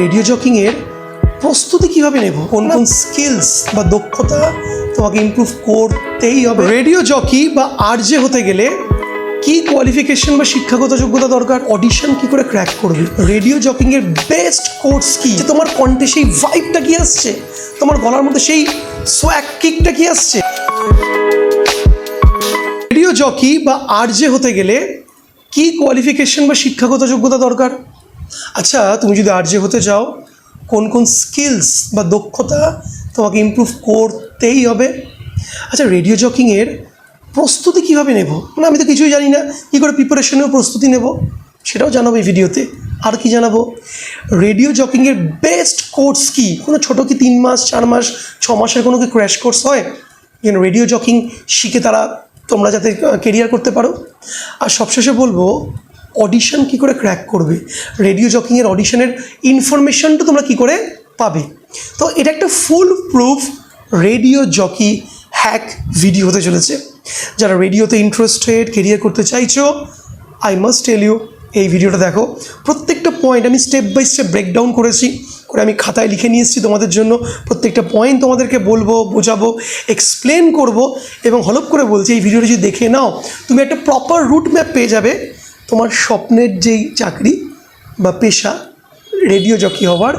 Radio জকিংয়ের প্রস্তুতি কীভাবে নেব? কোন কোন স্কিলস বা দক্ষতা তোমাকে ইমপ্রুভ করতেই হবে? রেডিও জকি বা আরজে হতে গেলে কি কোয়ালিফিকেশন বা শিক্ষাগত যোগ্যতা দরকার? অডিশন কি করে ক্র্যাক করবে? রেডিও জকিংয়ের বেস্ট কোর্স কি? তোমার কণ্ঠে সেই ভাইবটা কি আসছে? তোমার গলার মধ্যে সেই সোয়াক কিকটা কি আসছে? রেডিও জকি বা আরজে হতে গেলে কি কোয়ালিফিকেশন বা শিক্ষাগত যোগ্যতা দরকার? আচ্ছা তুমি যদি আরজে হতে চাও, কোন কোন স্কিলস বা দক্ষতা তোমাকে ইমপ্রুভ করতেই হবে? আচ্ছা রেডিও জকিংয়ের প্রস্তুতি কীভাবে নেব? মানে আমি তো কিছুই জানি না, কী করে প্রিপারেশনেও প্রস্তুতি নেব? সেটাও জানাব এই ভিডিওতে আর কি জানাব? রেডিও জকিংয়ের বেস্ট কোর্স কি? কোনো ছোটো কি তিন মাস, চার মাস, ছ মাসের কোনো কি ক্র্যাশ কোর্স হয়? যেন রেডিও জকিং শিখে তারা তোমরা যাতে কেরিয়ার করতে পারো। আর সবশেষে বলব অডিশন কি করে ক্র্যাক করবে? রেডিও জকিংয়ের অডিশনের ইনফরমেশনটা তোমরা কি করে পাবে? তো এটা একটা foolproof radio jockey hack video হতে চলেছে। যারা রেডিওতে ইন্টারেস্টেড কেরিয়ার করতে চাইছো আই মাস্ট টেল ইউ এই ভিডিওটা দেখো। প্রত্যেকটা পয়েন্ট আমি স্টেপ বাই স্টেপ ব্রেকডাউন করেছি, করে আমি খাতায় লিখে নিয়ে এসেছি তোমাদের জন্য। প্রত্যেকটা পয়েন্ট তোমাদেরকে বলব, বোঝাবো এক্সপ্লেন করব এবং হলপ করে বলছি, এই ভিডিওটা যদি দেখে নাও, তুমি একটা প্রপার রুট ম্যাপ পেয়ে যাবে। তোমার স্বপ্নের যেই চাকরি বা পেশা রেডিও জকি হওয়ার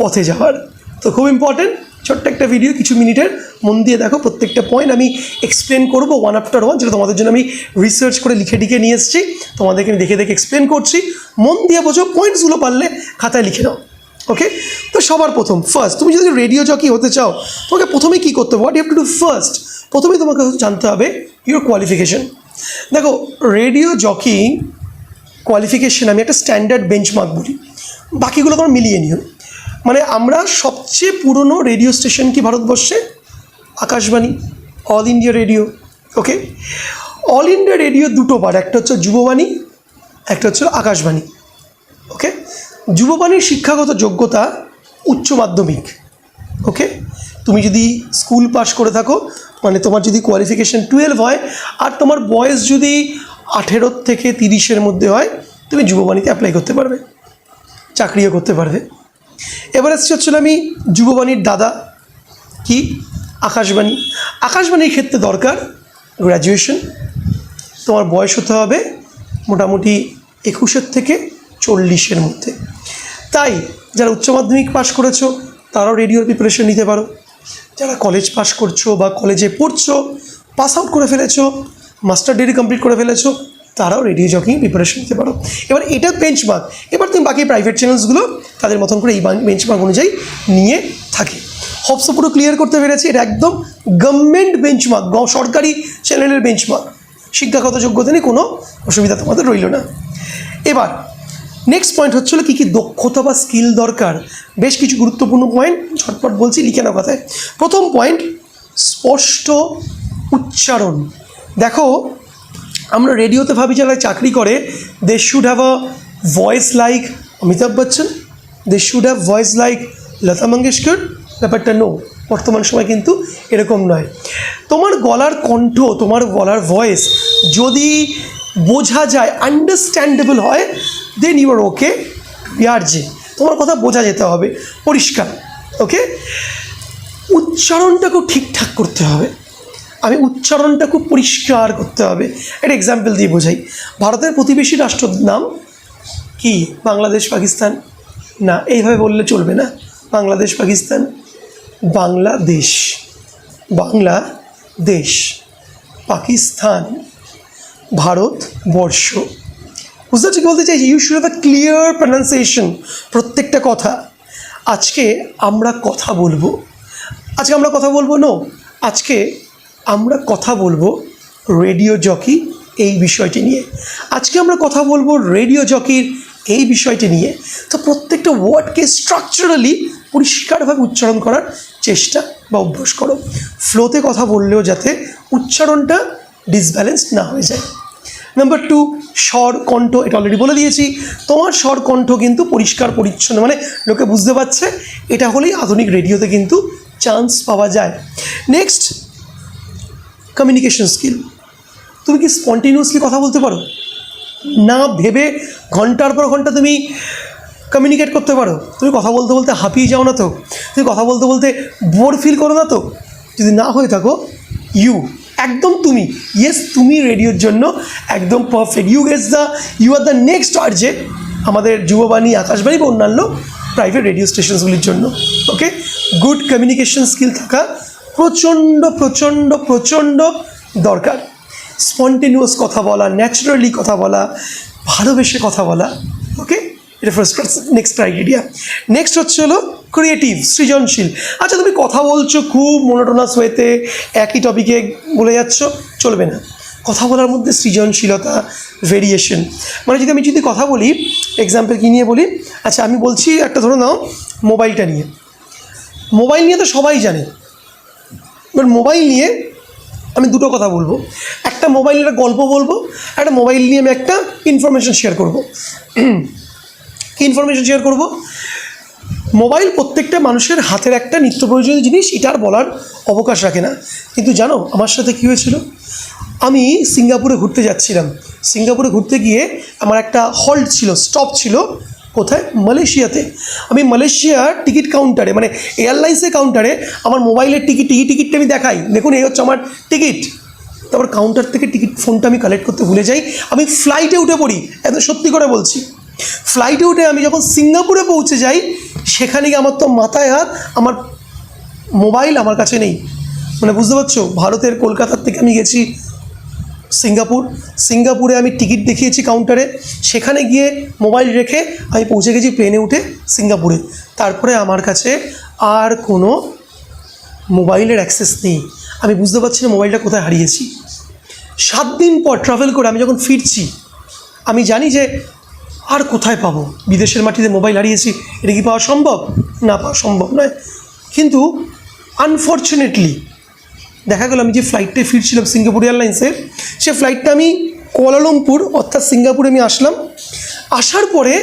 পথে যাওয়ার। তো খুব ইম্পর্টেন্ট ছোট্ট একটা ভিডিও কিছু মিনিটের মন দিয়ে দেখো, প্রত্যেকটা পয়েন্ট আমি এক্সপ্লেন করব ওয়ান আফটার ওয়ান যেটা তোমাদের জন্য আমি রিসার্চ করে লিখে লিখে নিয়ে এসেছি। তোমাদেরকে আমি দেখে দেখে এক্সপ্লেন করছি। মন দিয়ে বোঝো পয়েন্টসগুলো পারলে খাতায় লিখে নাও ওকে তো সবার প্রথম ফার্স্ট তুমি যদি রেডিও জকি হতে চাও, তোমাকে প্রথমে কী করতে হবে? What you to do first প্রথমেই তোমাকে জানতে হবে ইউর কোয়ালিফিকেশন দেখো রেডিও জকিং কোয়ালিফিকেশন আমি একটা স্ট্যান্ডার্ড বেঞ্চমার্ক বলি। বাকিগুলো তোমার মিলিয়ে নিও। মানে আমরা সবচেয়ে পুরনো রেডিও স্টেশন কি ভারতবর্ষে? Akashvani All India Radio okay All India Radio দুটো বার, একটা হচ্ছে যুববাণী, একটা হচ্ছে আকাশবাণী ওকে যুববাণীর শিক্ষাগত যোগ্যতা উচ্চ মাধ্যমিক ওকে তুমি যদি স্কুল পাস করে থাকো মানে তোমার যদি কোয়ালিফিকেশন টুয়েলভ হয়, আর তোমার বয়স যদি আঠেরোর থেকে তিরিশের মধ্যে হয়, তুমি যুববাণীতে অ্যাপ্লাই করতে পারবে, চাকরিও করতে পারবে। এবার আসছে হচ্ছিল আমি যুববাণীর দাদা, কি? আকাশবাণী। আকাশবাণীর ক্ষেত্রে দরকার গ্র্যাজুয়েশন তোমার বয়স হতে হবে মোটামুটি একুশের থেকে চল্লিশের মধ্যে। তাই যারা উচ্চ মাধ্যমিক পাশ করেছ, তারাও রেডিওর প্রিপারেশন নিতে পারো। যারা কলেজ পাস করছ বা কলেজে পড়ছো পাস আউট করে ফেলেছো মাস্টার ডিগ্রি কমপ্লিট করে ফেলেছো, তারাও রেডিও জকিং প্রিপারেশন নিতে পারো। এবার এটা বেঞ্চমার্ক এবার তুমি বাকি প্রাইভেট চ্যানেলসগুলো তাদের মতন করে এই বেঞ্চমার্ক অনুযায়ী নিয়ে থাকে। হবসও পুরো ক্লিয়ার করতে পেরেছি, এটা একদম গভর্নমেন্ট বেঞ্চমার্ক সরকারি চ্যানেলের বেঞ্চমার্ক শিক্ষাগত যোগ্যতা নিয়ে কোনো অসুবিধা তোমাদের রইল না। এবার নেক্সট পয়েন্ট হচ্ছিল কী কী দক্ষতা বা স্কিল দরকার। বেশ কিছু গুরুত্বপূর্ণ পয়েন্ট ঝটপট বলছি, লিখে নাও কথায়। প্রথম পয়েন্ট স্পষ্ট উচ্চারণ। দেখো, আমরা রেডিওতে ভাবি যারা চাকরি করে they should have a voice like Amitabh Bachchan they should have voice like Lata Mangeshkar. ব্যাপারটা নো বর্তমান সময় কিন্তু এরকম নয়। তোমার গলার কণ্ঠ, তোমার গলার ভয়েস যদি বোঝা যায় আন্ডারস্ট্যান্ডেবল হয় দেন ইউ আর ওকে ইয়ার যে তোমার কথা বোঝা যেতে হবে, পরিষ্কার ওকে উচ্চারণটাকেও ঠিকঠাক করতে হবে। আমি উচ্চারণটা খুব পরিষ্কার করতে হবে। একটা এক্সাম্পল দিয়ে বোঝাই। ভারতের প্রতিবেশী রাষ্ট্রের নাম কি? বাংলাদেশ, পাকিস্তান? না, এইভাবে বললে চলবে না। বাংলাদেশ, পাকিস্তান, বাংলাদেশ। বাংলাদেশ, পাকিস্তান ভারতবর্ষ বুঝতে পারছি বলতে চাইছি? You should have a clear pronunciation প্রত্যেকটা কথা। আজকে আমরা কথা বলব। আজকে আমরা কথা বলব নো আজকে আমরা কথা বলব রেডিও জকি এই বিষয়টি নিয়ে। আজকে আমরা কথা বলব রেডিও জকির এই বিষয়টি নিয়ে। তো প্রত্যেকটা ওয়ার্ডকে স্ট্রাকচারালি পরিষ্কারভাবে উচ্চারণ করার চেষ্টা বা অভ্যাস করো। ফ্লোতে কথা বললেও যাতে উচ্চারণটা ডিসব্যালেন্স না হয়ে যায়। নাম্বার টু স্বর, কণ্ঠ, এটা অলরেডি বলে দিয়েছি। তোমার স্বর, কণ্ঠ কিন্তু পরিষ্কার, পরিচ্ছন্ন মানে লোকে বুঝতে পারছে, এটা হলেই আধুনিক রেডিওতে কিন্তু চান্স পাওয়া যায়। নেক্সট কমিউনিকেশন স্কিল তুমি কি স্পন্টিনিউসলি কথা বলতে পারো? না ভেবে ঘণ্টার পর ঘণ্টা তুমি কমিউনিকেট করতে পারো। তুমি কথা বলতে বলতে হাঁপিয়ে যাও না তো? তুমি কথা বলতে বলতে বোর ফিল করো না তো? যদি না হয়ে থাকো ইউ একদম তুমি। ইয়েস তুমি রেডিওর জন্য একদম perfect you guess the you are the next আর যে আমাদের যুববাণী, আকাশবাণী বা অন্যান্য প্রাইভেট রেডিও স্টেশনসগুলির জন্য। ওকে গুড কমিউনিকেশন স্কিল থাকা প্রচণ্ড প্রচণ্ড প্রচণ্ড দরকার। স্পন্টেনিয়াস কথা বলা ন্যাচারালি কথা বলা, ভালোবেসে কথা বলা ওকে এটা ফার্স্ট নেক্সট ক্রাইটেরিয়া নেক্সট হচ্ছে হলো ক্রিয়েটিভ সৃজনশীল। আচ্ছা তুমি কথা বলছো খুব মনোটোনাস হয়েতে, একই টপিকে বলে যাচ্ছ, চলবে না। কথা বলার মধ্যে সৃজনশীলতা ভেরিয়েশন মানে যদি আমি যদি কথা বলি এক্সাম্পল কী নিয়ে বলি? আচ্ছা আমি বলছি একটা ধরো নাও মোবাইলটা নিয়ে। মোবাইল নিয়ে তো সবাই জানে। এবার মোবাইল নিয়ে আমি দুটো কথা বলব। একটা মোবাইল একটা গল্প বলব একটা মোবাইল নিয়ে আমি একটা ইনফরমেশন শেয়ার করব। কী ইনফরমেশন শেয়ার করব? মোবাইল প্রত্যেকটা মানুষের হাতের একটা নিত্য প্রয়োজনীয় জিনিস, এটা আর বলার অবকাশ রাখে না। কিন্তু জানো, আমার সাথে কী হয়েছিল? আমি সিঙ্গাপুরে ঘুরতে যাচ্ছিলাম। সিঙ্গাপুরে ঘুরতে গিয়ে আমার একটা হল্ট ছিল স্টপ ছিল কোথায়? মালয়েশিয়াতে। আমি মালয়েশিয়ার টিকিট কাউন্টারে মানে এয়ারলাইন্সের কাউন্টারে আমার মোবাইলের টিকিট টিকিট টিকিটটা আমি দেখাই। দেখুন, এই হচ্ছে আমার টিকিট। তারপর কাউন্টার থেকে টিকিট ফোনটা আমি কালেক্ট করতে ভুলে যাই। আমি ফ্লাইটে উঠে পড়ি এত সত্যি করে বলছি। ফ্লাইটে উঠে আমি যখন সিঙ্গাপুরে পৌঁছে যাই, সেখানে গিয়ে আমার তো মাথায় হাত, আমার মোবাইল আমার কাছে নেই। মানে বুঝতে পারছ? ভারতের কলকাতার থেকে আমি গেছি সিঙ্গাপুর। সিঙ্গাপুরে আমি টিকিট দেখিয়েছি কাউন্টারে সেখানে গিয়ে মোবাইল রেখে আমি পৌঁছে গেছি প্লেনে উঠে সিঙ্গাপুরে। তারপরে আমার কাছে আর কোনো মোবাইলের অ্যাক্সেস নেই। আমি বুঝতে পারছি না মোবাইলটা কোথায় হারিয়েছি। সাত দিন পর ট্রাভেল করে আমি যখন ফিরছি, আমি জানি যে আর কোথায় পাবো? বিদেশের মাটিতে মোবাইল হারিয়েছি, এটা কি পাওয়া সম্ভব? না, পাওয়া সম্ভব নয়। কিন্তু আনফর্চুনেটলি দেখা গেল আমি যে ফ্লাইটটায় ফিরছিলাম সিঙ্গাপুর এয়ারলাইন্সের সে ফ্লাইটটা আমি কোয়ালালামপুর অর্থাৎ সিঙ্গাপুরে আমি আসলাম। আসার পরে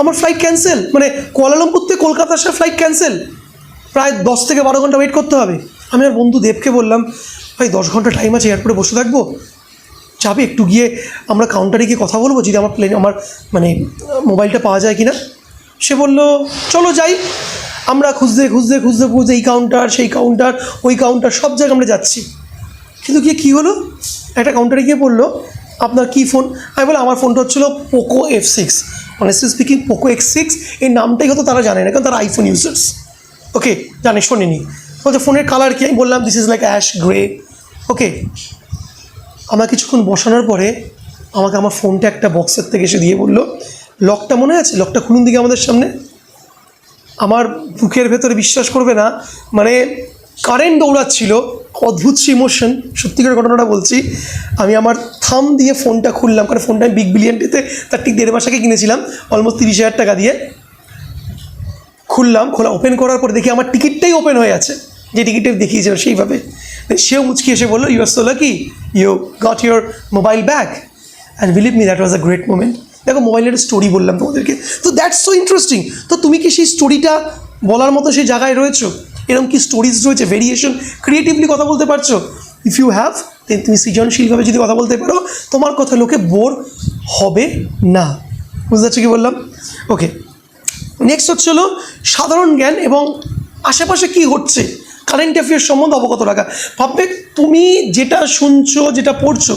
আমার ফ্লাইট ক্যান্সেল মানে কোয়ালালামপুর থেকে কলকাতা আসার ফ্লাইট ক্যান্সেল প্রায় দশ থেকে বারো ঘণ্টা ওয়েট করতে হবে। আমি আর বন্ধু দেবকে বললাম, ভাই, দশ ঘণ্টা টাইম আছে এয়ারপোর্টে বসে থাকব? যাবে একটু গিয়ে? আমরা কাউন্টারে গিয়ে কথা বলব, যদি আমার প্লেন আমার মানে মোবাইলটা পাওয়া যায় কি না সে বলল, চলো যাই। আমরা খুঁজতে খুঁজতে খুঁজতে খুঁজতে এই কাউন্টার সেই কাউন্টার ওই কাউন্টার সব জায়গায় আমরা যাচ্ছি। কিন্তু গিয়ে কী হলো? একটা কাউন্টারে গিয়ে বলল আপনার কী ফোন আমি বললাম, আমার ফোনটা হচ্ছিল Poco F six honestly speaking Poco X six এই নামটাই হয়তো তারা জানে না, কারণ তারা আইফোন ইউজার্স ওকে জানে, শোনেনি। বলছে ফোনের কালার কি? আমি বললাম this is like ash grey okay আমার কিছুক্ষণ বসানোর পরে আমাকে আমার ফোনটা একটা বক্সের থেকে এসে দিয়ে বলল লকটা মনে আছে? লকটা খুলুন দিকে আমাদের সামনে। আমার বুকের ভেতরে বিশ্বাস করবে না। মানে কারেন্ট দৌড়াচ্ছিল, অদ্ভুত সে ইমোশন সত্যিকার ঘটনাটা বলছি। আমি আমার থাম দিয়ে ফোনটা খুললাম, কারণ ফোনটা আমি বিগ বিলিয়নটিতে তার ঠিক দেড় মাস আগে কিনেছিলাম অলমোস্ট তিরিশ হাজার টাকা দিয়ে। খুললাম, খোলা ওপেন করার পর দেখি আমার টিকিটটাই ওপেন হয়ে আছে। যে টিকিটে দেখিয়েছিল সেইভাবে। সেও মুচকি এসে বলল you are so lucky you got your mobile bag and believe me that was a great moment দেখো মোবাইলের স্টোরি বললাম তোমাদেরকে। তো দ্যাটস সো ইন্টারেস্টিং তো তুমি কি সেই স্টোরিটা বলার মতো সেই জায়গায় রয়েছো? এরকম কি স্টোরিজ রয়েছে? ভেরিয়েশন ক্রিয়েটিভলি কথা বলতে পারছ? ইফ ইউ হ্যাভ তুমি সৃজনশীলভাবে যদি কথা বলতে পারো, তোমার কথা লোকে বোর হবে না। বুঝতে পারছ কি বললাম? ওকে নেক্সট হচ্ছে হলো সাধারণ জ্ঞান এবং আশেপাশে কি হচ্ছে? কারেন্ট অ্যাফেয়ার্স সম্বন্ধে অবগত রাখা। ভাববে তুমি যেটা শুনছো, যেটা পড়ছো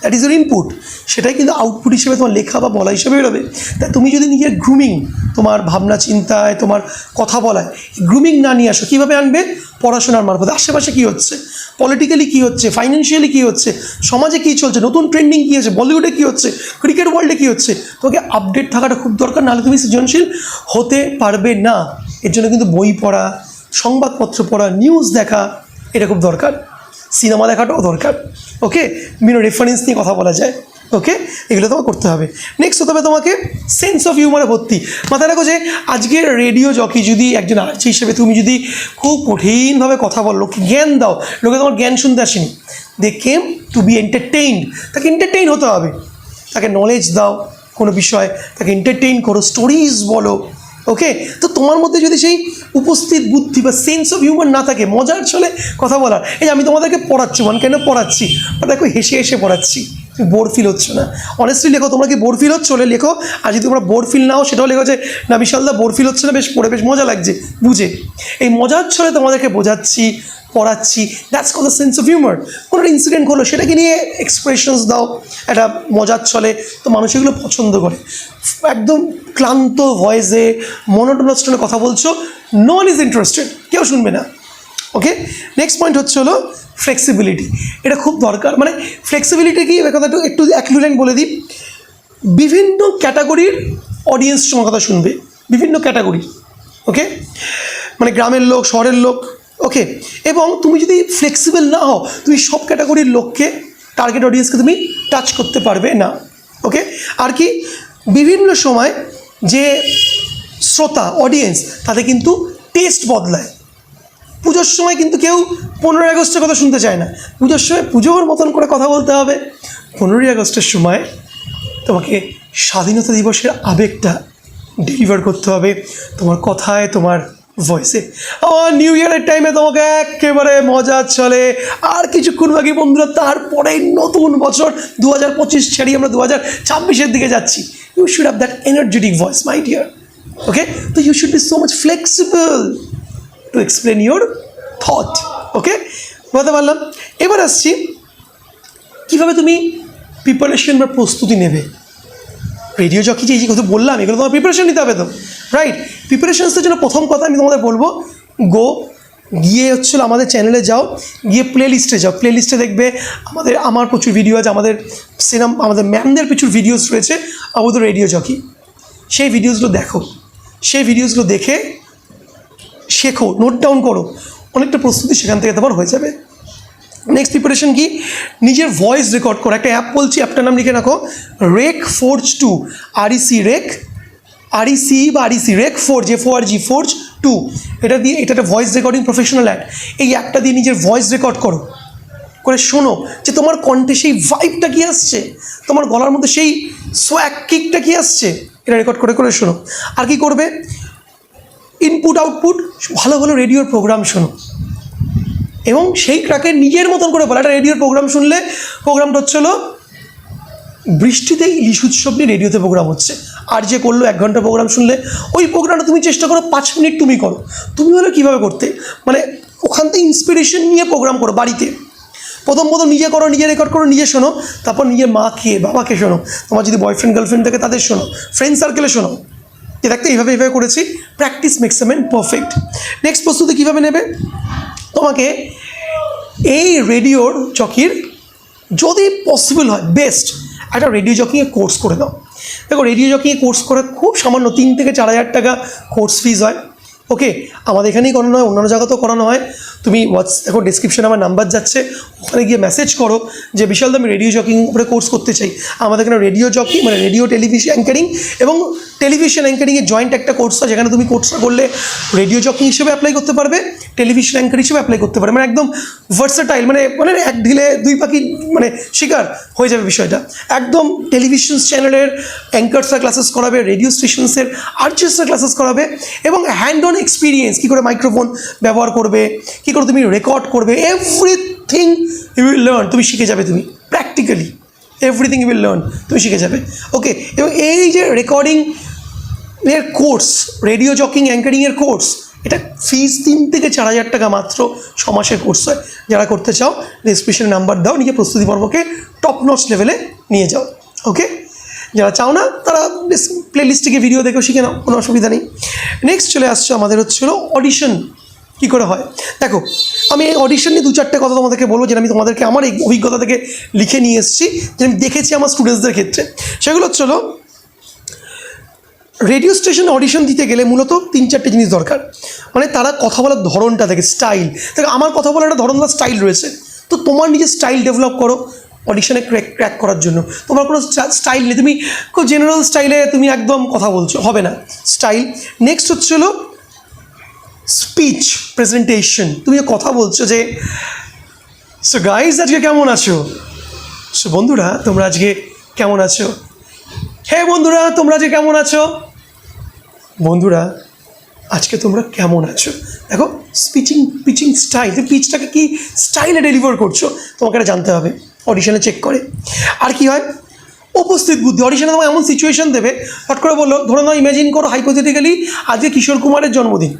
দ্যাট ইজ ইউর ইনপুট সেটাই কিন্তু আউটপুট হিসেবে তোমার লেখা বা বলা হিসেবে বেরোবে। তাই তুমি যদি নিজের গ্রুমিং তোমার ভাবনা চিন্তায়, তোমার কথা বলায় গ্রুমিং না নিয়ে আসো, কীভাবে আনবে? পড়াশোনার মারফতে। আশেপাশে কী হচ্ছে? পলিটিক্যালি কী হচ্ছে? ফাইন্যান্সিয়ালি কী হচ্ছে? সমাজে কী চলছে? নতুন ট্রেন্ডিং কী হচ্ছে বলিউডে কী হচ্ছে? ক্রিকেট ওয়ার্ল্ডে কী হচ্ছে? তোমাকে আপডেট থাকাটা খুব দরকার, নাহলে তুমি সৃজনশীল হতে পারবে না। এর জন্য কিন্তু বই পড়া, সংবাদপত্র পড়া নিউজ দেখা, এটা খুব দরকার। সিনেমা দেখাটাও দরকার ওকে বিভিন্ন রেফারেন্স নিয়ে কথা বলা যায় ওকে এগুলো তোমাকে করতে হবে। নেক্সট হতে হবে তোমাকে সেন্স অফ হিউমারে ভর্তি। মাথায় রাখো যে, আজকের রেডিও জকি যদি একজন আর্চি হিসেবে তুমি যদি খুব কঠিনভাবে কথা বলো, লোককে জ্ঞান দাও, লোকে তোমার জ্ঞান শুনতে আসেনি they came to be entertained তাকে এন্টারটেইন হতে হবে। তাকে নলেজ দাও কোনো বিষয়, তাকে এন্টারটেইন করো স্টোরিজ বলো। ওকে তো তোমার মধ্যে যদি সেই উপস্থিত বুদ্ধি বা সেন্স অফ হিউমার না থাকে, মজার চলে কথা বলার, এই আমি তোমাদেরকে পড়াচ্ছি মানে কেন পড়াচ্ছি, বা দেখো হেসে হেসে পড়াচ্ছি। তুমি বোর ফিল হচ্ছে না। অনেস্টলি লেখো, তোমরা কি বোর ফিল হচ্ছে? হলে লেখো। আর যদি তোমরা বোর ফিল নাও, সেটাও লেখো যে, না বিশালদা বোর ফিল হচ্ছে না, বেশ পড়ে, বেশ মজা লাগছে। বুঝে। এই মজার ছলে তোমাদেরকে বোঝাচ্ছি, পড়াচ্ছি that's call the sense of humour কোনো ইনসিডেন্ট হলো, সেটাকে নিয়ে এক্সপ্রেশনস দাও। একটা মজার ছলে, তো মানুষ এগুলো পছন্দ করে। একদম ক্লান্ত ভয়েসে মনোটোনাস টোনে কথা বলছো নো ওয়ান ইজ ইন্টারেস্টেড কেউ শুনবে না। নেক্সট পয়েন্ট হচ্ছে হলো ফ্লেক্সিবিলিটি এটা খুব দরকার। মানে ফ্লেক্সিবিলিটি কি? কথা একটু এক বলে দিই। বিভিন্ন ক্যাটাগরির অডিয়েন্স তোমার কথা শুনবে। বিভিন্ন ক্যাটাগরি ওকে মানে গ্রামের লোক, শহরের লোক। ওকে এবং তুমি যদি ফ্লেক্সিবল না হও, তুমি সব ক্যাটাগরির লোককে টার্গেট অডিয়েন্সকে তুমি টাচ করতে পারবে না। ওকে আর কি? বিভিন্ন সময় যে শ্রোতা অডিয়েন্স তাদের কিন্তু টেস্ট বদলায়। পুজোর সময় কিন্তু কেউ পনেরোই আগস্টের কথা শুনতে চায় না। পুজোর সময় পুজোর মতন করে কথা বলতে হবে। পনেরোই আগস্টের সময় তোমাকে স্বাধীনতা দিবসের আবেগটা ডেলিভার করতে হবে। তোমার কথায়, তোমার ভয়েসে আমার নিউ ইয়ারের টাইমে তোমাকে একেবারে মজা চলে। আর কিছুক্ষণ বাকি বন্ধুরা, তারপরে নতুন বছর দু হাজার পঁচিশ ছাড়িয়ে আমরা দু হাজার ছাব্বিশের দিকে যাচ্ছি। You should have that energetic voice my dear okay তো you should be so much flexible to explain your thought okay বলতে পারলাম। এবার আসছি, কীভাবে তুমি প্রিপারেশন বা প্রস্তুতি নেবে? রেডিও জকি যে এই কথা বললাম, এগুলো তোমার প্রিপারেশন নিতে হবে তো রাইট প্রিপারেশনসের জন্য প্রথম কথা আমি তোমাদের বলব গো গিয়ে হচ্ছিল আমাদের চ্যানেলে যাও, গিয়ে প্লে লিস্টে যাও। প্লে লিস্টে দেখবে আমাদের, আমার প্রচুর ভিডিও আছে, আমাদের সিনেমা আমাদের ম্যামদের প্রচুর ভিডিওস রয়েছে আমাদের রেডিও জকি সেই ভিডিওসগুলো দেখো। সেই ভিডিওসগুলো দেখে শেখো নোট ডাউন করো। অনেকটা প্রস্তুতি সেখান থেকে তোমার হয়ে যাবে। নেক্সট প্রিপারেশন কি? নিজের ভয়েস রেকর্ড করো। একটা অ্যাপ বলছি অ্যাপটার নাম লিখে রাখো। Rec Forge two REC Rec REC বা REC Rec Forge F R G Forge two এটা দিয়ে, এটা একটা ভয়েস রেকর্ডিং প্রফেশনাল অ্যাড এই অ্যাপটা দিয়ে নিজের ভয়েস রেকর্ড করো। করে শোনো যে তোমার কণ্ঠে সেই ভাইবটা কি আসছে? তোমার গলার মধ্যে সেই সোয়াক কিকটা কি আসছে? এটা রেকর্ড করে করে শোনো। আর কি করবে? ইনপুট আউটপুট ভালো ভালো রেডিওর প্রোগ্রাম শোনো এবং সেই ট্র্যাকে নিজের মতন করে বলা, একটা রেডিওর প্রোগ্রাম শুনলে প্রোগ্রামটা হচ্ছিল বৃষ্টিতে ইলিশ উৎসব নিয়ে রেডিওতে প্রোগ্রাম হচ্ছে। আর যে করল এক ঘণ্টা প্রোগ্রাম শুনলে, ওই প্রোগ্রামটা তুমি চেষ্টা করো, পাঁচ মিনিট তুমি করো। তুমি হলে কীভাবে করতে? মানে ওখান থেকে ইন্সপিরেশন নিয়ে প্রোগ্রাম করো বাড়িতে। প্রথম প্রথম নিজে করো, নিজে রেকর্ড করো, নিজে শোনো। তারপর নিজের মাকে বাবাকে শোনো। তোমার যদি বয়ফ্রেন্ড গার্লফ্রেন্ড থাকে তাদের শোনো। ফ্রেন্ড সার্কেলে শোনো। যে দেখতে এইভাবে এইভাবে করেছি। Practice makes a man perfect next প্রস্তুতি কীভাবে নেবে? তোমাকে এই রেডিওর চকির যদি পসিবল হয় বেস্ট একটা রেডিও জকিংয়ে কোর্স করে দাও। দেখো, রেডিও জকিংয়ে কোর্স করে খুব সামান্য তিন থেকে চার হাজার টাকা কোর্স ফিজ হয়। ওকে, আমাদের এখানেই করানো হয়, অন্যান্য জায়গাতেও করানো হয়। তুমি হোয়াটস দেখো ডিসক্রিপশনে আমার নাম্বার যাচ্ছে, ওখানে গিয়ে মেসেজ করো যে, বিশাল আমি রেডিও জকিং উপরে কোর্স করতে চাই। আমাদের এখানে রেডিও জকি মানে রেডিও টেলিভিশন অ্যাঙ্কারিং এবং টেলিভিশন অ্যাঙ্কারিংয়ের জয়েন্ট একটা কোর্স হয়, যেখানে তুমি কোর্সটা করলে রেডিও জকিং হিসেবে অ্যাপ্লাই করতে পারবে টেলিভিশন অ্যাঙ্কার হিসেবে অ্যাপ্লাই করতে পারবে। মানে একদম ভার্সাটাইল মানে মানে এক ঢিলে দুই পাখি মানে শিকার হয়ে যাবে বিষয়টা। একদম টেলিভিশন চ্যানেলের অ্যাঙ্কারসরা ক্লাসেস করাবে রেডিও স্টেশনসের আর্টিস্টরা ক্লাসেস করাবে এবং হ্যান্ড অন এক্সপিরিয়েন্স কী করে মাইক্রোফোন ব্যবহার করবে, কী করে তুমি রেকর্ড করবে এভরিথিং ইউ উইল লার্ন তুমি শিখে যাবে তুমি practically everything you will learn তুমি শিখে যাবে ওকে এবং এই যে রেকর্ডিং এর কোর্স রেডিও জকিং অ্যাঙ্কারিংয়ের কোর্স এটা ফিজ তিন থেকে চার হাজার টাকা মাত্র ছ মাসের কোর্স হয়। যারা করতে চাও ডিসক্রিপশনে নাম্বার দাও নিজে প্রস্তুতি পর্বকে টপ নচ লেভেলে নিয়ে যাও ওকে যারা চাও না, তারা প্লে লিস্ট থেকে ভিডিও দেখেও শিখে নাও, কোনো অসুবিধা নেই। নেক্সট চলে আসছে আমাদের হচ্ছিল অডিশন কী করে হয়? দেখো, আমি এই অডিশন নিয়ে দু চারটে কথা তোমাদেরকে বলব, যেটা আমি তোমাদেরকে আমার এই অভিজ্ঞতা থেকে লিখে নিয়ে এসেছি, যে আমি দেখেছি আমার স্টুডেন্টসদের ক্ষেত্রে। সেগুলো হচ্ছিল রেডিও স্টেশনে অডিশন দিতে গেলে মূলত তিন চারটে জিনিস দরকার। মানে তারা কথা বলার ধরনটা দেখে স্টাইল দেখো, আমার কথা বলার একটা ধরন বা স্টাইল রয়েছে। তো তোমার নিজের স্টাইল ডেভেলপ করো। অডিশনে ক্র্যাক ক্র্যাক করার জন্য। তোমার কোনো স্টাইল নেই। তুমি খুব জেনারেল স্টাইলে তুমি একদম কথা বলছো, হবে না। স্টাইল নেক্সট হচ্ছে হলো স্পিচ প্রেজেন্টেশন তুমি কথা বলছো যে সো গাইজ আজকে কেমন আছো? সো বন্ধুরা, তোমরা আজকে কেমন আছো? হে বন্ধুরা, তোমরা আজকে কেমন আছো? বন্ধুরা, আজকে তোমরা কেমন আছো? দেখো স্পিচিং পিচিং স্টাইল পিচটাকে কি স্টাইলে ডেলিভার করছ, তোমাকে এটা জানতে হবে। অডিশনে চেক করে। আর কি হয়? উপস্থিত বুদ্ধি। অডিশনে তোমাকে এমন সিচুয়েশন দেবে, হট করে বলল, ধরে নাও ইমাজিন করো হাইপোথেটিক্যালি আজকে কিশোর কুমারের জন্মদিন।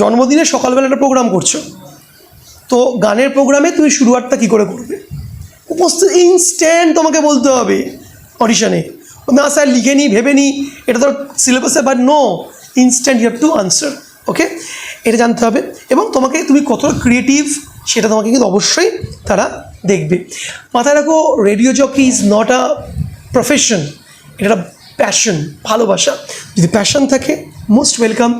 জন্মদিনে সকালবেলা একটা প্রোগ্রাম করছ। তো গানের প্রোগ্রামে তুমি শুরুয়াতটা কী করে করবে? উপস্থিত ইনস্ট্যান্ট তোমাকে বলতে হবে অডিশনে না স্যার, লিখে নি, ভেবে নি, এটা তো সিলেবাসে but no instant you to answer okay এটা জানতে হবে। এবং তোমাকে, তুমি কতটা ক্রিয়েটিভ সেটা তোমাকে কিন্তু অবশ্যই তারা দেখবে। মাথায় রাখো radio jockey is not a profession এটা প্যাশন ভালোবাসা যদি প্যাশন থাকে মোস্ট ওয়েলকাম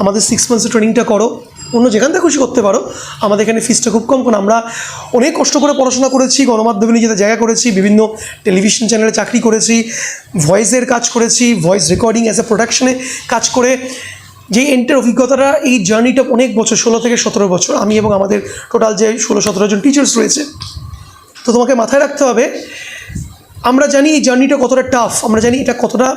আমাদের সিক্স মান্থসের ট্রেনিংটা করো। অন্য যেখান থেকে খুশি করতে পারো। আমাদের এখানে ফিসটা খুব কম, কারণ আমরা অনেক কষ্ট করে পড়াশোনা করেছি, গণমাধ্যমে নিজেদের জায়গা করেছি, বিভিন্ন টেলিভিশন চ্যানেলে চাকরি করেছি ভয়েসের কাজ করেছি ভয়েস রেকর্ডিং অ্যাজ এ প্রোডাকশনে কাজ করে। যে এন্টের অভিজ্ঞতাটা এই জার্নিটা অনেক বছর, ষোলো থেকে সতেরো বছর। আমি এবং আমাদের টোটাল যে ষোলো সতেরো জন টিচার্স রয়েছে তো তোমাকে মাথায় রাখতে হবে আমরা জানি এই জার্নিটা কতটা টাফ আমরা জানি এটা কতটা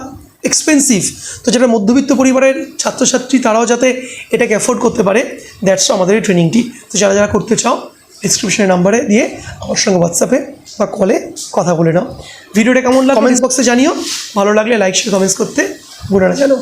এক্সপেন্সিভ তো যেটা মধ্যবিত্ত পরিবারের ছাত্রছাত্রী তারাও যাতে এটাকে অ্যাফোর্ড করতে পারে দ্যাটস আমাদের এই ট্রেনিংটি তো যারা যারা করতে চাও ডিসক্রিপশনের নাম্বারে দিয়ে আমার সঙ্গে হোয়াটসঅ্যাপে বা কলে কথা বলে নাও। ভিডিওটা কেমন লাগে কমেন্টস বক্সে জানিও। ভালো লাগলে লাইক শেয়ার কমেন্টস করতে ভুলো না। জানো